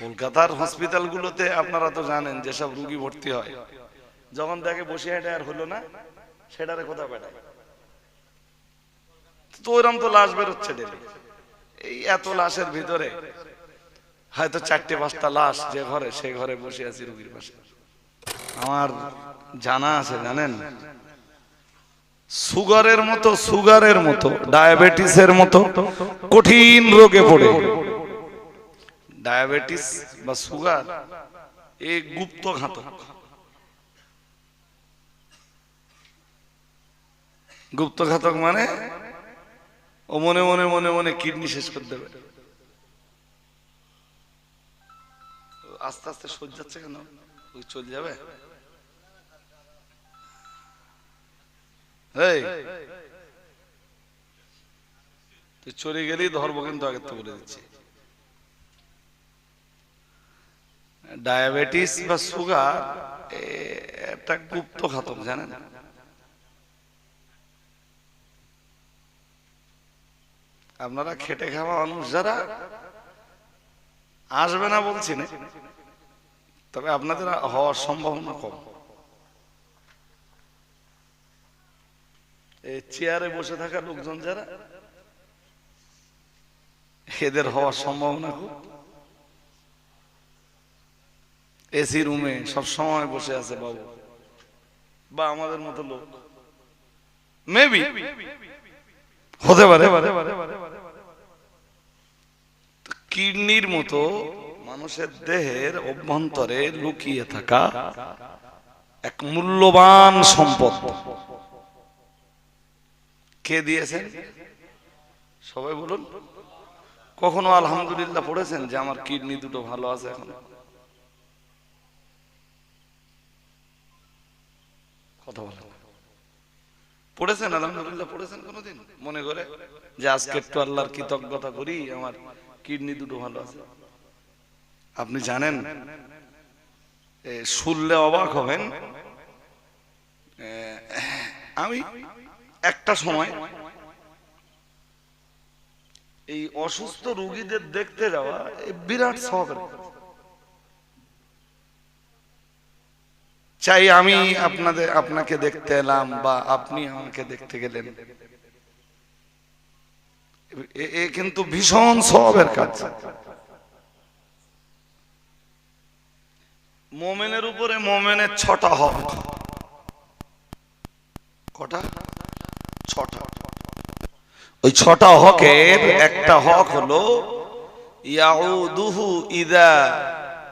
কলকাতার হসপিটালগুলোতে আপনারা তো জানেন যেসব রুগী ভর্তি হয়। যখন দেখে বসে হেঁটে আর হলো না, সেটারে কোথাও বেড়ায় তো ওইরকম তো লাশ বেরোচ্ছে ডেলি। এই এত লাশের ভিতরে হয়তো চারটে পাঁচটা লাশ যে ঘরে, সে ঘরে বসে আছি রুগীর পাশে। আমার জানা আছে, জানেন? সুগারের মতো সুগারের মতো, ডায়াবেটিসের মতো কঠিন রোগে পড়ে। ডায়াবেটিস বা সুগার এই গুপ্ত ঘাতক। গুপ্ত ঘাতক মানে ও মনে মনে মনে মনে কিডনি শেষ করে দেবে। আস্তে আস্তে সহ্য যাচ্ছে কেন? চলে যাবে? চলে গেলেই ধরবো কিন্তু আগে তো বলে দিচ্ছি। ডায়াবেটিস বা সুগার একটা গুপ্ত ঘাতক জানেন? আপনারা খেটে খাওয়া মানুষ যারা, আসবে না বলছি না, তবে আপনাদের হওয়ার সম্ভাবনা কম। চেয়ারে বসে থাকা লোকজন যারা, এদের হওয়ার সম্ভাবনা খুব। এসি রুমে সব সময় বসে আছে বাবু। বা আমাদের মতো লোক। মেবি হতে পারে। কিডনির মতো মানুষের দেহের অভ্যন্তরে লুকিয়ে থাকা এক মূল্যবান সম্পদ। কে দিয়েছেন? সবাই বলুন। কখনো আলহামদুলিল্লাহ পড়েছেন যে আমার কিডনি দুটো ভালো আছে এখন? কথা বলেন পড়েছেন, আলহামদুলিল্লাহ পড়েছেন কোনোদিন? মনে করে যে আজকে একটু আল্লাহর কৃতজ্ঞতা করি, আমার কিডনি দুটো ভালো আছে। আপনি জানেন শুনলে অবাক হবেন আমি একটা সময় এই অসুস্থ রুগীদের দেখতে যাওয়া বিরাট শখের। চাই আমি আপনাদের, আপনাকে দেখতে এলাম বা আপনি আমাকে দেখতে গেলেন। এ- কিন্তু ভীষণ সবের কাজ। মোমেনের উপরে মোমেনের ছটা হক কটা? ছটা। ওই ছটা হকের একটা হক হলো, ইয়াউদুহু ইদা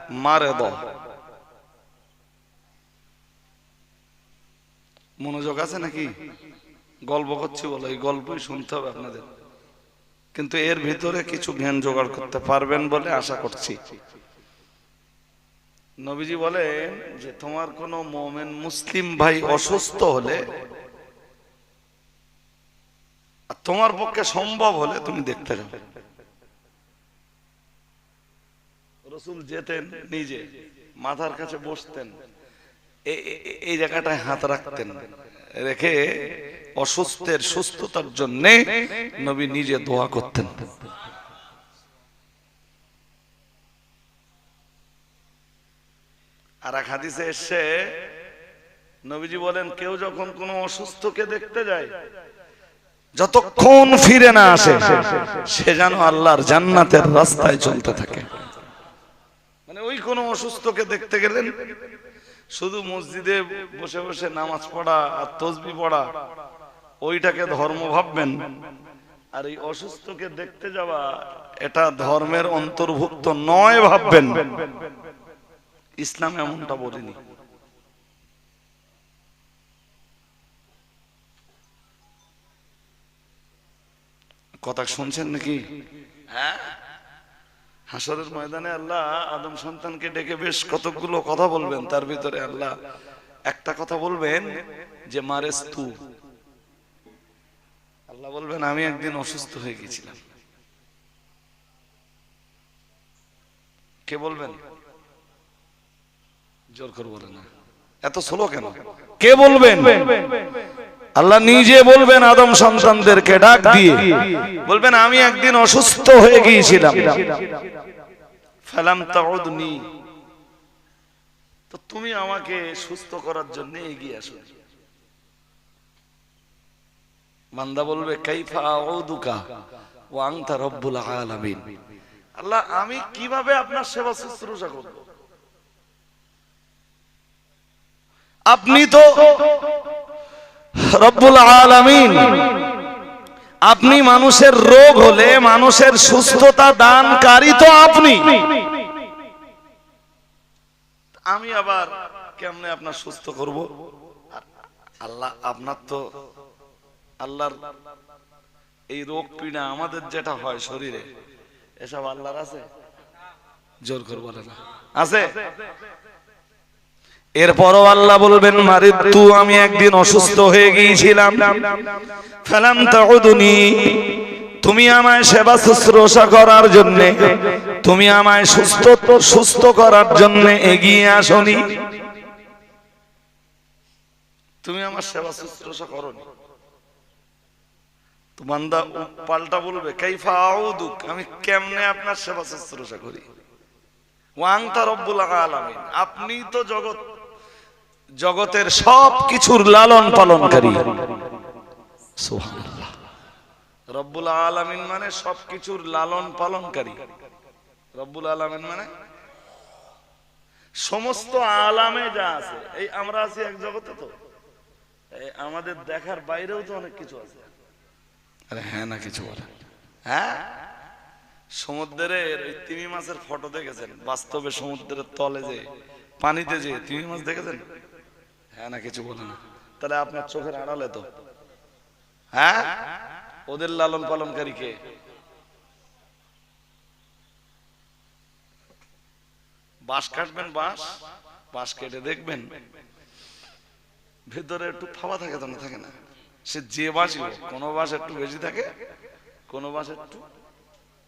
মারেদ। মনোযোগ আছে নাকি? গল্প করছি বলো, এই গল্পই শুনতে হবে আপনাদের। কিন্তু এর ভিতরে কিছু জ্ঞান জোগাড় করতে পারবেন বলে আশা করছি। নবীজি বলেন যে, তোমার কোনো মোমেন মুসলিম ভাই অসুস্থ হলে তোমার পক্ষে সম্ভব হলে তুমি দেখতে যাবে রসুল যেতেন নিজে, মাথার কাছে বসতেন। এই জায়গাটায় হাত রাখতেন। রেখে অসুস্থের সুস্থতার জন্য নবী নিজে দোয়া করতেন। আর এক হাদিসে এসে নবীজি বলেন, কেউ যখন কোনো অসুস্থকে দেখতে যায়, যতক্ষণ ফিরে না আসে, সে যেন আল্লাহর জান্নাতের রাস্তায় চলতে থাকে। মানে ওই কোনো অসুস্থকে দেখতে গেলেন শুধু মসজিদে বসে বসে নামাজ পড়া আর তসবি পড়া, ওইটাকে ধর্ম ভাববেন। আর এই অসুস্থকে দেখতে যাওয়া, এটা ধর্মের অন্তর্ভুক্ত নয় ভাববেন। ইসলাম এমনটা বলেনি। কথা শুনছেন নাকি? হ্যাঁ? হাসরের ময়দানে আল্লাহ আদম সন্তানকে ডেকে বেশ কতগুলো কথা বলবেন। তার ভিতরে আল্লাহ একটা কথা বলবেন যে মারেস তু আল্লাহ বলবেন, আমি একদিন অসুস্থ হয়ে গেছিলাম। কে বলবেন? জোর করে না। এত স্লো কেন? কে বলবেন? আল্লাহ নিজে বলবেন আদম সন্তানদেরকে ডাক দিয়ে। বলবেন আমি একদিন অসুস্থ হয়ে গিয়েছিলাম। তো তুমি আমাকে সুস্থ করার জন্য এগিয়ে আসো। বান্দা বলবে কাইফা আউদুকা ওয়া আনতা রব্বুল আলামিন। আল্লাহ আমি কীভাবে আপনার সেবা শুশ্রূষা করব? আপনি তো রব্বুল আলামিন। আপনি মানুষের রোগ হলে মানুষের সুস্থতা দানকারী তো আপনি। আমি আবার কেমনে আপনার সুস্থ করব? আল্লাহ, আপনার তো আল্লাহর এই রোগ পীড়া আমাদের যেটা হয় শরীরে, এসব আল্লাহর আছে? জোর করে আছে? এরপরও আল্লাহ বলবেন মারিতু আমি একদিন অসুস্থ হয়ে গিয়েছিলাম। ফেলাম তাউদুনি, তুমি আমায় সেবা শুশ্রূষা করার জন্য, তুমি আমায় সুস্থ সুস্থ করার জন্য এগিয়ে আসনি। তুমি আমার সেবা শুশ্রূষা করনি। তো বান্দা পাল্টা বলবে, কাইফা আউদুক, আমি কেমনে আপনার সেবা শুশ্রূষা করি? ওয়াংতা রব্বুল আলামিন আপনি তো জগৎ জগতের সব কিছুর লালন পালনকারী। সুবহানাল্লাহ। রব্বুল আলামিন মানে সব কিছুর লালন পালনকারী। রব্বুল আলামিন মানে সমস্ত আলামে যা আছে, এই আমরা আছি এক জগতে তো। আমাদের দেখার বাইরেও তো অনেক কিছু আছে। আরে হ্যাঁ না, কিছু বলে। হ্যাঁ? সমুদ্রের তিমি মাছের ফটো দেখেছেন? বাস্তবে সমুদ্রের তলে যে, পানিতে যে তিমি মাছ দেখেছেন? হ্যাঁ না কিছু বলে না তাহলে আপনার চোখের আড়ালে তো। হ্যাঁ? ওদের লালন পালনকারী কে? বাঁশ কাটবেন বাঁশ? বাঁশ কেটে দেখবেন। ভেতরে একটু ফাওয়া থাকে তো না থাকে না? সে যে হোক কোনো বাঁশ একটু বেশি থাকে কোনো বাঁশ একটু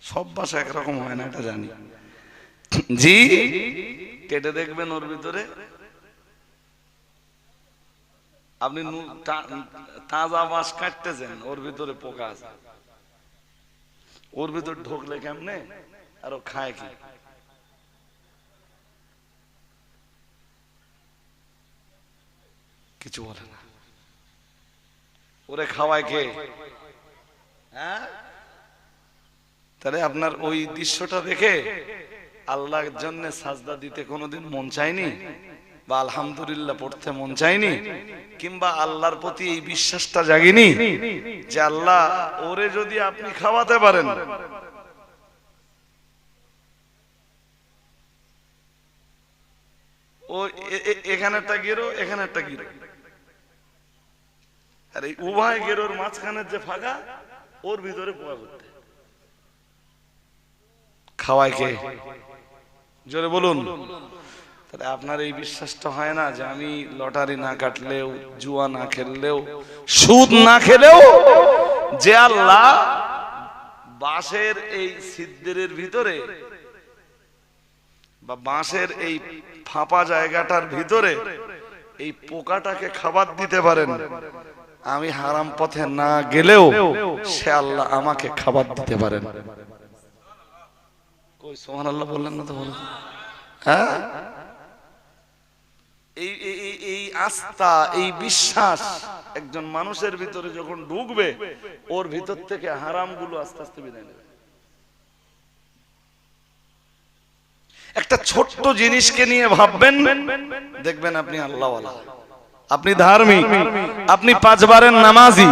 সব বাঁশ একরকম হয় না এটা জানি। জি? কেটে দেখবেন ওর ভিতরে। আপনি তাজা বাঁশ কাটতেছেন, ওর ভিতরে পোকা আছে। ওর ভিতর ঢোকলে কেমনে? আর খায় কি? কিছু বলে না। ওরে খাওয়ায় কে? হ্যাঁ? তাহলে আপনার ওই দৃশ্যটা দেখে আল্লাহর জন্য সাজদা দিতে কোনোদিন মন চায়নি? বা আলহামদুলিল্লাহ পড়তে মন চায়নি, কিংবা আল্লাহর প্রতি এই বিশ্বাসটা জাগিনি যে আল্লাহ ওরে যদি আপনি খাওয়াতে পারেন। ও এখানে একটা গেরো এখানে একটা গেরোর মাঝখানের যে ফাঁকা, ওর ভিতরে জোরে বলুন। তাহলে আপনার এই বিশ্বাসটা হয় না যে আমি লটারি না কাটলেও, জুয়া না খেললেও, সুদ না খেলেও যে আল্লাহ বাঁশের এই সিদ্ধের ভিতরে বা বাঁশের এই ফাঁপা জায়গাটার ভিতরে এই পোকাটাকে খাবার দিতে পারেন, আমি হারাম পথে না গেলেও সে আল্লাহ আমাকে খাবার দিতে পারেন। সোহান আল্লাহ বললেন না তো বলুন। হ্যাঁ? এই আস্থা, এই বিশ্বাস একজন মানুষের ভিতরে যখন ঢুকবে, ওর ভিতর থেকে হারামগুলো আস্তে আস্তে বিদায় নেবে। একটা ছোট্ট জিনিসকে নিয়ে ভাববেন, দেখবেন আপনি আল্লাহওয়ালা। আপনি ধার্মিক, আপনি পাঁচবারের নামাজি।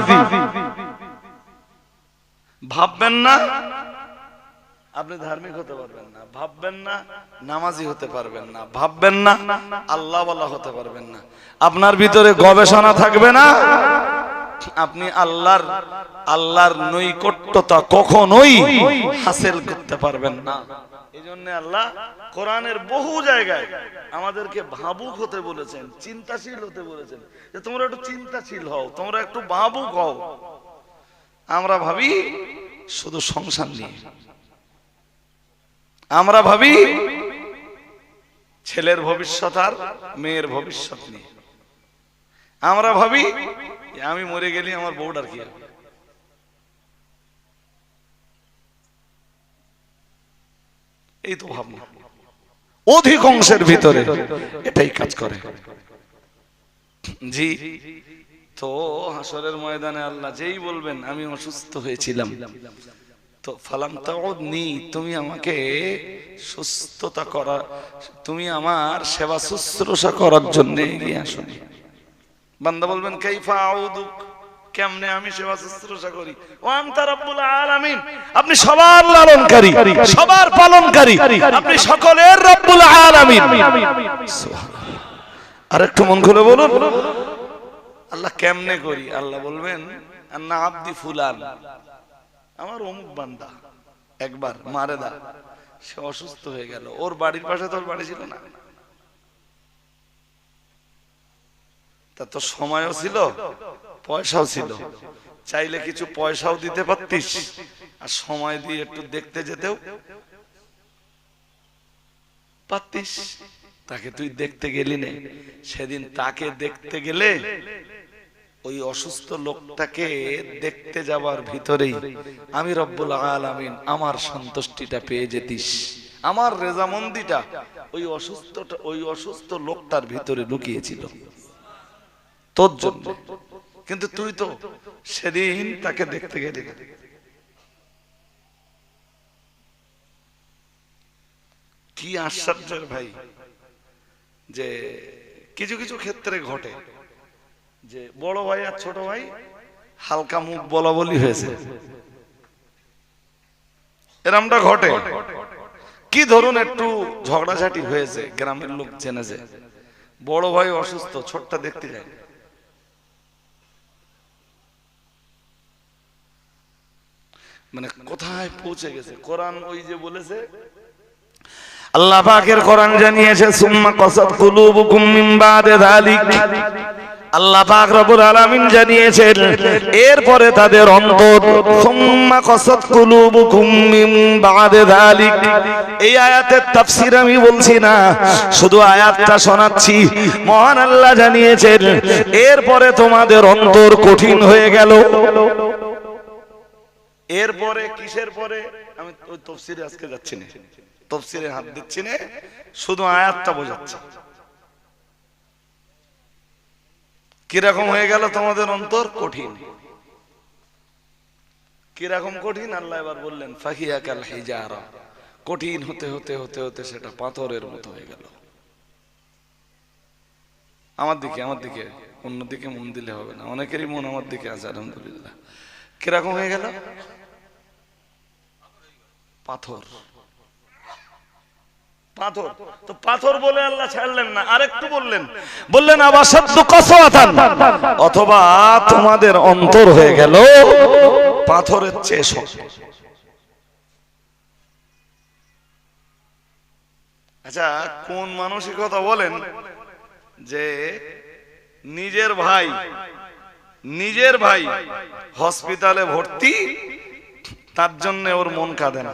ভাববেন না আপনি ধার্মিক হতে পারবেন না, ভাববেন না, নামাজি হতে পারবেন না, ভাববেন না, আল্লাহ হতে পারবেন না। আপনার ভিতরে গবেষণা থাকবে না? আপনি আল্লাহর আল্লাহর নৈকট্যতা কখনোই হাসিল করতে পারবেন না। এই জন্য আল্লাহ কোরআনের বহু জায়গায় আমাদেরকে ভাবুক হতে বলেছেন, চিন্তাশীল হতে বলেছেন, যে তোমরা একটু চিন্তাশীল হও, তোমরা একটু ভাবুক হও। আমরা ভাবি শুধু সংসার নিয়ে। আমরা ভাবি ছেলের ভবিষ্যৎ আর মেয়ের ভবিষ্যৎ নিয়ে। আমরা ভাবি আমি মরে গেলে আমার বউটার কি এই তো ভাবনা। অধিকাংশের ভিতরে এটাই কাজ করে। জি, তো হাসরের ময়দানে আল্লাহ যেই বলবেন, আমি অসুস্থ হয়েছিলাম। তো ফালাম নি তুমি আমাকে সুস্থতা করা, তুমি আমার সেবা শুশ্রূষা করার জন্য এগিয়ে আসনি। বান্দা বলবেন কেমনে আমি সেবা শুশ্রূষা করি? আলামিন। আপনি সবার লালনকারী, সবার পালনকারী, আপনি সকলের রব্বুল আলামিন। আর একটু মন খুলে বলুন। আল্লাহ কেমনে করি? আল্লাহ বলবেন আব্দি ফুলান। আমার অমুক বান্দা, একবার মারে দা, সে অসুস্থ হয়ে গেল। ওর বাড়ির পাশে তোর বাড়ি ছিল না। তা তো সময়ও ছিল, পয়সাও ছিল। চাইলে কিছু পয়সাও দিতে পারতিস, আর সময় দিয়ে একটু দেখতে যেতেও পারতিস। তাকে তুই দেখতে গেলি না। সেদিন তাকে দেখতে গেলে ওই অসুস্থ লোকটাকে দেখতে যাবার ভিতরেই আমি রব্বুল আলামিন আমার সন্তুষ্টিটা পেয়ে যেতিস। আমার রেজামন্দিটা ওই অসুস্থটা, ওই অসুস্থ লোকটার ভিতরে লুকিয়েছিল। তোর জন্য। কিন্তু তুই তো সেদিন তাকে দেখতে গেলি। কি আশ্চর্যের ভাই, যে কিছু কিছু ক্ষেত্রে ঘটে। যে বড় ভাই আর ছোট ভাই হালকা মুখ বলা বলি হয়েছে। এরমটা ঘটে। কি ধরুন একটু ঝগড়াঝাটি হয়েছে গ্রামের লোক জেনেছে বড় ভাই অসুস্থ, ছোটটা দেখতে যায়। মানে কোথায় পৌঁছে গেছে? কোরআন ওই যে বলেছে, আল্লাহ পাকের কোরআন জানিয়েছে, সুম্মা কসাত কুলুবুকুম মিন বাদে যালিক। আল্লাহ পাক রব্বুল আলামিন জানিয়েছেন, এরপরে তাদের অন্তর, সুম্মা কসাত কুলুবুকুম মিন বাদে যালিক। এই আয়াতের তাফসীর আমি বলছি না, শুধু আয়াতটা শোনাচ্ছি। মহান আল্লাহ জানিয়েছেন, এরপরে তোমাদের অন্তর কঠিন হয়ে গেল। এরপরে, কিসের পরে? আমি ওই তফসিরে আজকে যাচ্ছি না। তফসিরে হাত দিচ্ছি না, শুধু আয়াতটা বোঝাচ্ছি। কীরকম হয়ে গেল তোমাদের অন্তর? কঠিন। কীরকম কঠিন? আল্লাহ এবার বললেন, ফাহিয়া কাল হিজারা। কঠিন হতে হতে হতে হতে সেটা পাথরের মতো হয়ে গেল। আমার দিকে আমার দিকে অন্যদিকে মন দিলে হবে না। অনেকেরই মন আমার দিকে আছে, আলহামদুলিল্লাহ। কীরকম হয়ে গেল? পাথর। পাথর। তো পাথর বলে আল্লাহ ছাড়লেন না। আরেকটু বললেন। বললেন আবার সত্য কসওয়াতান। অথবা, তোমাদের অন্তর হয়ে গেল পাথরের চেয়ে শক্ত আচ্ছা কোন মানসিকতা বলেন যে, নিজের ভাই নিজের ভাই হসপিটালে ভর্তি, তার জন্য ওর মন কাঁদে না।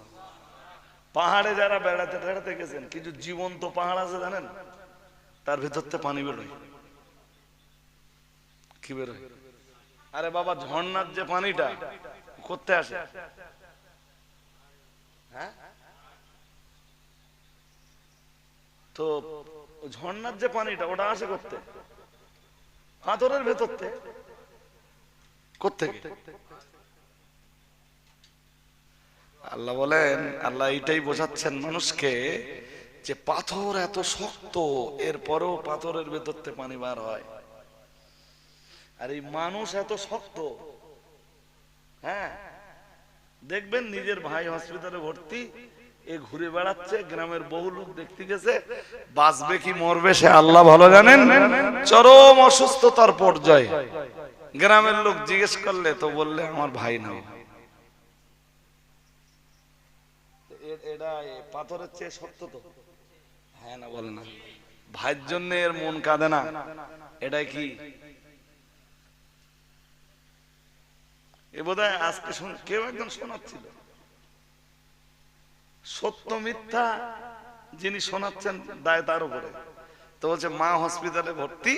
পাহাড়ে যারা বেড়াতে টেড়াতে গেছেন কিছু জীবন্ত পাহাড় আছে জানেন? তার ভিতর থেকে পানি বেরোয় কি বেরোয় আরে বাবা, ঝর্ণার যে পানিটা করতে আসে? হ্যাঁ? তো ঝর্ণার যে পানিটা, ওটা আসে করতে পাথরের ভেতর থেকে। কোথেকে? আল্লাহ বলেন, আল্লাহ এইটাই বোঝাচ্ছেন মানুষকে যে পাথর এত শক্ত, এরপরেও পাথরের ভেতর থেকে পানি বার হয়। আর এই মানুষ এত শক্ত হ্যাঁ? দেখবেন নিজের ভাই হসপিটালে ভর্তি, এ ঘুরে বেড়াচ্ছে, গ্রামের বহু লোক দেখতে গেছে, বাঁচবে কি মরবে সে আল্লাহ ভালো জানেন? চরম অসুস্থতার পর্যায়ে। গ্রামের লোক জিজ্ঞেস করলে, তো বললে আমার ভাই নাও এটা পাথরের চেয়ে সত্য তো। হ্যাঁ না বলে না। ভাইয়ের জন্য এর মন কাঁদে না। এটা কি? এ বোধ আজকে শুন কেউ একজন শোনাচ্ছিল। সত্য মিথ্যা যিনি শোনাচ্ছেন দায় তার উপরে। তো বলছে মা হসপিটালে ভর্তি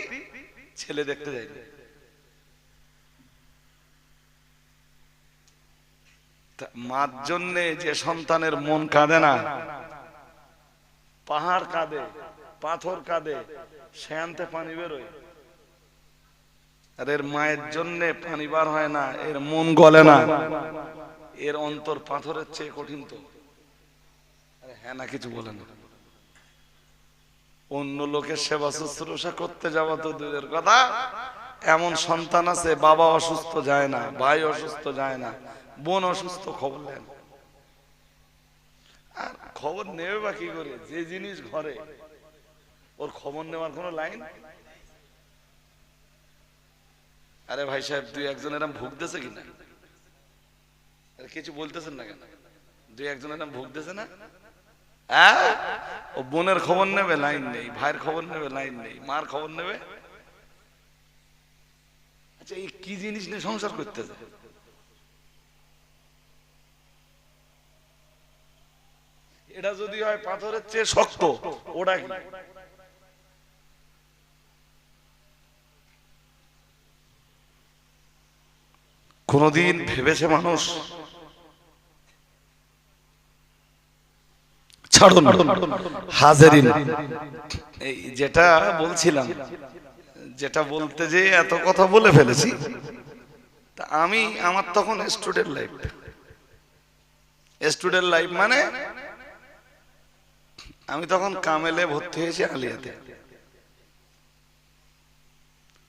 ছেলে দেখতে যায়নি মার জন্যে যে সন্তানের মন কাঁদে না। পাহাড় কাঁদে, পাথর কাঁদে, শ্যান্তে পানি বেরোয়। আর এর মায়ের জন্যে পানি বার হয় না, এর মন গলে না। এর অন্তর পাথরের চেয়ে কঠিন তো। হ্যাঁ না, কিছু বলে না। অন্য লোকের সেবা শুশ্রূষা করতে যাওয়া তো দূরের কথা। এমন সন্তান আছে, বাবা অসুস্থ যায় না, ভাই অসুস্থ যায় না। বোন অসুস্থ, খবর নেন। আর খবর নেবে বা কি করে? যে জিনিস ঘরে, ওর খবর নেওয়ার কোনো লাইন? আরে ভাই সাহেব, দুই একজন এরম ভুগতেছে কিনা? কিছু বলতেছেন না কেন? দুই একজন এরম ভুগতেছে না? হ্যাঁ? ও বোনের খবর নেবে, লাইন নেই। ভাইয়ের খবর নেবে, লাইন নেই। মার খবর নেবে? আচ্ছা এই কি জিনিস নিয়ে সংসার করতেছে? এটা যদি হয় পাথরের চেয়ে শক্ত ওটা কি কোনদিন ভেবেছে মানুষ এই যেটা বলছিলাম, যেটা বলতে যে এত কথা বলে ফেলেছি, তা আমি, আমার তখন স্টুডেন্ট লাইফ স্টুডেন্ট লাইফ মানে আমি তখন কামেলে ভর্তি হয়েছি আলিয়াতে।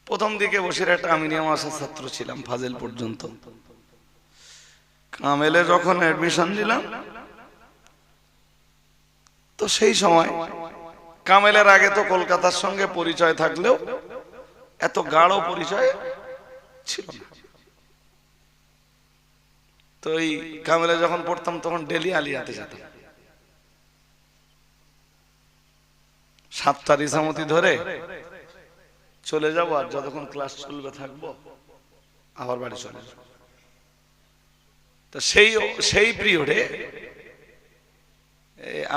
প্রথম দিকে বসিরহাট আমিনিয়া মাসের ছাত্র ছিলাম, ফাজিল পর্যন্ত। কামেলে যখন অ্যাডমিশন নিলাম, তো সেই সময় কামেলের আগে তো কলকাতার সঙ্গে পরিচয় থাকলেও এত গাঢ় পরিচয় ছিল না। তো এই কামেলে যখন পড়তাম, তখন ডেলি আলিয়াতে যেতাম। সাতটা রিসামতি ধরে চলে যাব আর যতক্ষণ ক্লাস চলবে থাকব, আবার বাড়ি চলে তো সেই সেই পিরিয়ডে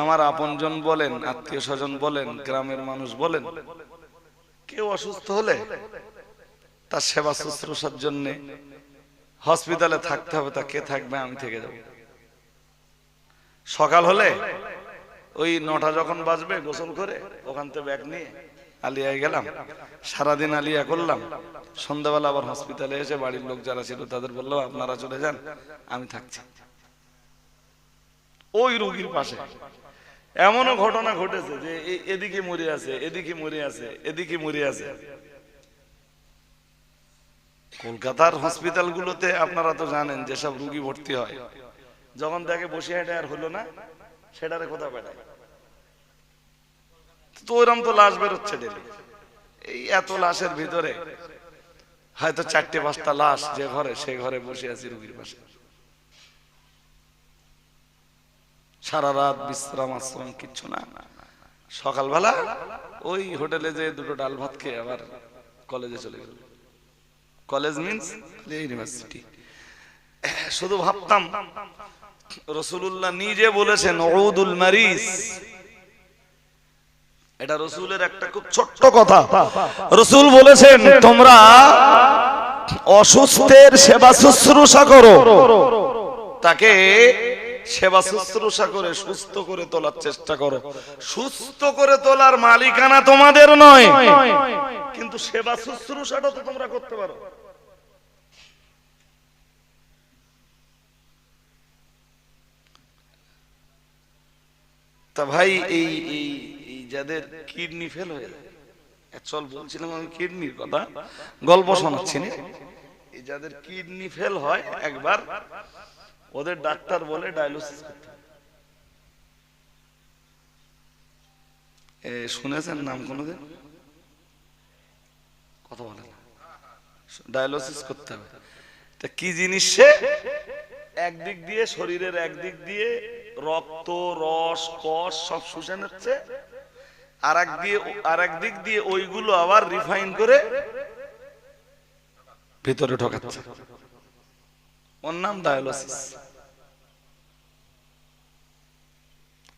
আমার আপনজন বলেন, আত্মীয় স্বজন বলেন, গ্রামের মানুষ বলেন, কেউ অসুস্থ হলে তার সেবা শুশ্রূষার জন্য হসপিটালে থাকতে হবে, তা কে থাকবে আমি থেকে যাব। সকাল হলে ওই নটা যখন বাজবে গোসল করে, ওখান থেকে ব্যাগ নিয়ে আলিয়ায় গেলাম। সারাদিন আলিয়া করলাম। সন্ধ্যাবেলা আবার হসপিটালে এসে বাড়ির লোক যারা ছিল তাদের বললাম আপনারা চলে যান, আমি থাকছি। ওই রোগীর পাশে। এমনও ঘটনা ঘটেছে যে এদিকে মরে আছে, এদিকে মরে আছে, এদিকে মরে আছে। কলকাতার হসপিটাল গুলোতে আপনারা তো জানেন, যেসব রুগী ভর্তি হয়, যখন দেখে বসে হেঁটে আর হলো না সেটারে কোথা বেড়ায় তো ওইরকম তো লাশ বেরোচ্ছে ডেলি এই এত লাশের ভিতরে। হয়তো চারটে পাঁচটা লাশ যে ঘরে, সে ঘরে বসে আছি রুগীর পাশে। সারা রাত বিশ্রাম, আশ্রম, কিচ্ছু না। সকালবেলা ওই হোটেলে যে দুটো ডাল ভাত খেয়ে আবার কলেজে চলে গেল। কলেজ মিন্স ইউনিভার্সিটি শুধু ভাবতাম রসুল্লাহ নিজে বলেছেন ওদুল মারিস। এটা রসুলের একটা খুব ছোট্ট কথা। রসুল বলেছেন, তোমরা অসুস্থের সেবা শুশ্রূষা করো। তাকে সেবা শুশ্রূষা করে সুস্থ করে তোলার চেষ্টা করো। সুস্থ করে তোলার মালিকানা তোমাদের নয়, কিন্তু সেবা শুশ্রূষাটা তো তোমরা করতে পারো। তা ভাই, এই এই যাদের কিডনি ফেল হয়ে চল বলছিলাম আমি কিডনির কথা, গল্প শোনাচ্ছি এই যাদের কিডনি ফেল হয়, একবার ওদের ডাক্তার বলে ডায়ালিসিস করতে। শুনেছেন নাম কোনোদিন? কথা বলে ডায়ালিসিস করতে হবে। তা কি জিনিস সে? একদিক দিয়ে, শরীরের একদিক দিয়ে রক্ত, রস কষ সব শুষে নিচ্ছে। আর এক দিয়ে আর এক দিক দিয়ে ওইগুলো আবার রিফাইন করে ভিতরে ঢোকাচ্ছে। ওর নাম ডায়ালিসিস।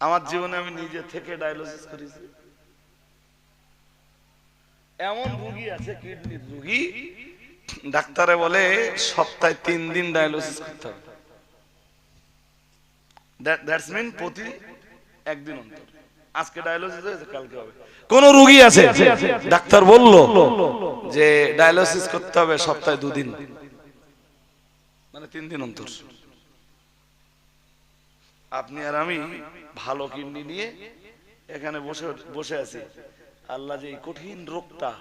আমার জীবনে আমি নিজে থেকে ডায়ালিসিস করেছি। এমন রুগী আছে, কিডনির রুগী। ডাক্তারে বলে সপ্তাহে তিন দিন ডায়ালিসিস করতে হবে। আজকে ডাক্তার ডায়ালিসিস করতে হবে মানে তিন দিন অন্তর। আপনি আর আমি ভালো কিডনি নিয়ে এখানে বসে বসে আছি। আল্লাহ যে এই কঠিন রোগটা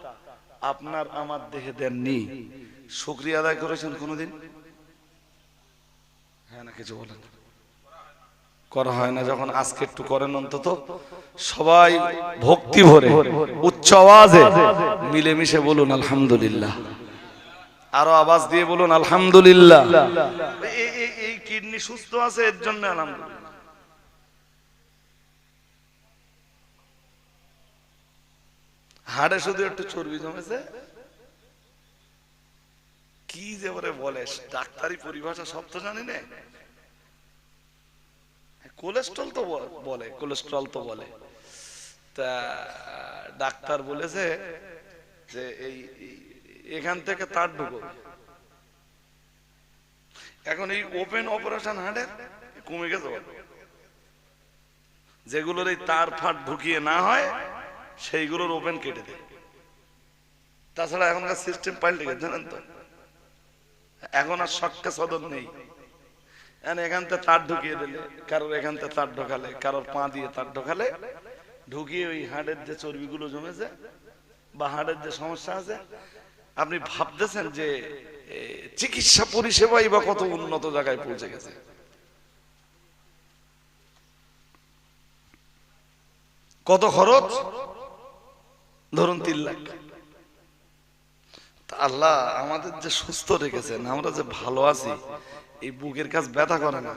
আপনার আমার দেহে দেননি। শুক্রিয়া আদায় করেছেন কোনোদিন? হ্যাঁ না, কিছু বলেন। করা হয় না যখন আজকে একটু করেন অন্তত। সবাই ভক্তি ভরে, উচ্চ আওয়াজে মিলেমিশে বলুন, আলহামদুলিল্লাহ। আরও আওয়াজ দিয়ে বলুন, আলহামদুলিল্লাহ। এই- কিডনি সুস্থ আছে, এর জন্য আলহামদুলিল্লাহ। হাড়ে শুধু একটু চর্বি জমেছে? কি যে বলে, ডাক্তারি পরিভাষা সব তো জানি না। কোলেস্ট্রল তো বলে, কোলেস্ট্রল তো বলে। তা, ডাক্তার বলেছে যে এই, এখান থেকে তার ঢুকো। এখন এই ওপেন অপারেশন হার্টের কমে গেছে যেগুলোর এই তার ফাট ঢুকিয়ে না হয়, সেইগুলোর ওপেন কেটে দেয়। তাছাড়া এখনকার সিস্টেম পাল্টে গেছে, জানেন তো? এখন আর শখকে সদন নেই। এখন এখান থেকে তার ঢুকিয়ে দিলে, কারোর এখান থেকে তার ঢোকালে, কারোর পা দিয়ে তার ঢোকালে, ঢুকিয়ে ওই হাড়ের যে চর্বিগুলো জমেছে বা হাড়ের যে সমস্যা আছে, আপনি ভাবতেছেন যে চিকিৎসা পরিষেবাই বা কত উন্নত জায়গায় পৌঁছে গেছে? কত খরচ? ধরুন তিন লাখ আল্লাহ আমাদের যে সুস্থ রেখেছেন, আমরা যে ভালো আছি, এই বুকের কাজ ব্যথা করে না।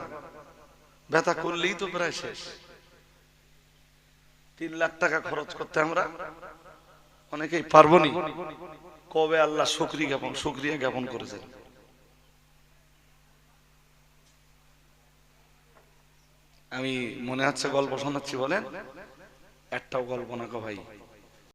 ব্যথা করলেই তো প্রায় শেষ। তিন লাখ টাকা খরচ করতে আমরা অনেকেই পারব নি। কবে আল্লাহ শুক্রিয়া জ্ঞাপন শুক্রিয়া জ্ঞাপন করেছেন। আমি মনে হচ্ছে গল্প শোনাচ্ছি, বলেন? একটাও গল্প না ভাই।